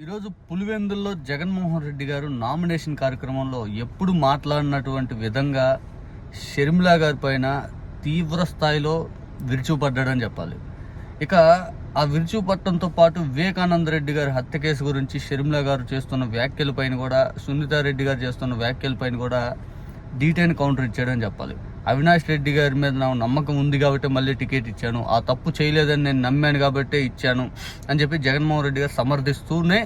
ఈరోజు పులివెందుల్లో జగన్మోహన్ రెడ్డి గారు నామినేషన్ కార్యక్రమంలో ఎప్పుడు మాట్లాడినటువంటి విధంగా షర్మిలా గారి పైన తీవ్ర స్థాయిలో విరుచుపడ్డాడని చెప్పాలి. ఇక ఆ విరుచుపట్టడంతో పాటు వివేకానంద రెడ్డి గారి హత్య కేసు గురించి షర్మిలా గారు చేస్తున్న వ్యాఖ్యలపైన కూడా సునీతారెడ్డి గారు చేస్తున్న వ్యాఖ్యలపైన కూడా డీటెయిన్ కౌంటర్ ఇచ్చాడని చెప్పాలి. అవినాష్ రెడ్డి గారి మీద నాకు నమ్మకం ఉంది కాబట్టి మళ్ళీ టికెట్ ఇచ్చాను. ఆ తప్పు చేయలేదని నేను నమ్మాను కాబట్టే ఇచ్చాను అని చెప్పి జగన్మోహన్ రెడ్డి గారు సమర్థిస్తూనే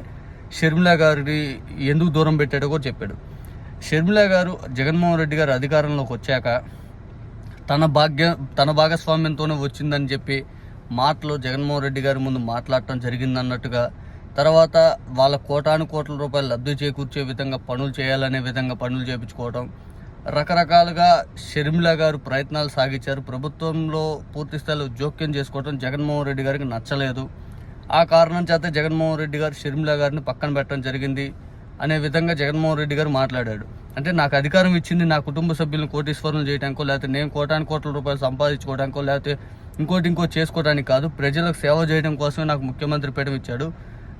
షర్మిలా గారిని ఎందుకు దూరం పెట్టాడో కూడా చెప్పాడు. షర్మిలా గారు జగన్మోహన్ రెడ్డి గారు అధికారంలోకి వచ్చాక తన భాగ్య తన భాగస్వామ్యంతోనే వచ్చిందని చెప్పి మాటలు జగన్మోహన్ రెడ్డి గారి ముందు మాట్లాడటం జరిగిందన్నట్టుగా తర్వాత వాళ్ళ కోటాను కోట్ల రూపాయలు లబ్ధి చేకూర్చే విధంగా పనులు చేయాలనే విధంగా పనులు చేయించుకోవడం రకరకాలుగా షర్మిల గారు ప్రయత్నాలు సాగించారు. ప్రభుత్వంలో పూర్తి స్థాయిలో జోక్యం చేసుకోవడం జగన్మోహన్ రెడ్డి గారికి నచ్చలేదు. ఆ కారణం చేత జగన్మోహన్ రెడ్డి గారు షర్మిల గారిని పక్కన పెట్టడం జరిగింది అనే విధంగా జగన్మోహన్ రెడ్డి గారు మాట్లాడాడు. అంటే నాకు అధికారం ఇచ్చింది నా కుటుంబ సభ్యులను కోటీశ్వరులు చేయడానికో లేకపోతే నేను కోటాను కోట్ల రూపాయలు సంపాదించుకోవడానికో లేకపోతే ఇంకోటి ఇంకోటి చేసుకోవడానికి కాదు ప్రజలకు సేవ చేయడం కోసమే నాకు ముఖ్యమంత్రి పీఠం ఇచ్చాడు.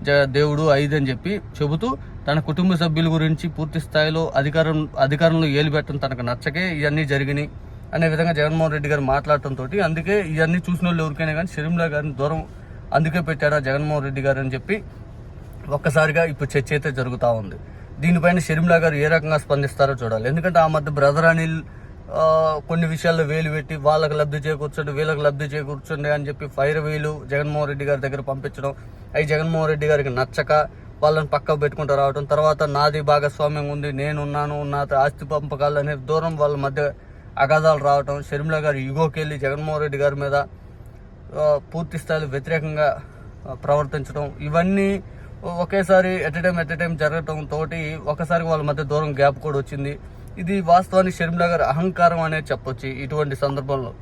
జ దేవుడు ఐదు అని చెప్పి చెబుతూ తన కుటుంబ సభ్యుల గురించి పూర్తి స్థాయిలో అధికారం అధికారంలో ఏలిపెట్టడం తనకు నచ్చకే ఇవన్నీ జరిగినాయి అనే విధంగా జగన్మోహన్ రెడ్డి గారు మాట్లాడటంతో అందుకే ఇవన్నీ చూసిన వాళ్ళు ఎవరికైనా కానీ షర్మిలా గారిని దూరం అందుకే పెట్టాడా జగన్మోహన్ రెడ్డి గారు అని చెప్పి ఒక్కసారిగా ఇప్పుడు చర్చ అయితే జరుగుతూ ఉంది. దీనిపైన షర్మిలా గారు ఏ రకంగా స్పందిస్తారో చూడాలి. ఎందుకంటే ఆ మధ్య బ్రదర్ అనిల్ కొన్ని విషయాల్లో వేలు పెట్టి వాళ్ళకి లబ్ధి చేకూర్చండి వీళ్ళకి లబ్ధి చేకూర్చండి అని చెప్పి ఫైర్ వేలు జగన్మోహన్ రెడ్డి గారి దగ్గర పంపించడం అవి జగన్మోహన్ రెడ్డి గారికి నచ్చక వాళ్ళని పక్కకు పెట్టుకుంటూ రావడం తర్వాత నాది భాగస్వామ్యం ఉంది నేనున్నాను నా ఆస్తి పంపకాలు అనే దూరం వాళ్ళ మధ్య అగాధాలు రావటం షర్మిల గారు యుగోకి జగన్మోహన్ రెడ్డి గారి మీద పూర్తి స్థాయిలో వ్యతిరేకంగా ప్రవర్తించడం ఇవన్నీ ఒకేసారి ఎట్ టైం ఎట్ టైం జరగటం తోటి ఒకసారి వాళ్ళ మధ్య దూరం గ్యాప్ కూడా వచ్చింది. ఇది వాస్తవానికి షర్మిల గారి అహంకారం అనేది చెప్పొచ్చు ఇటువంటి సందర్భంలో.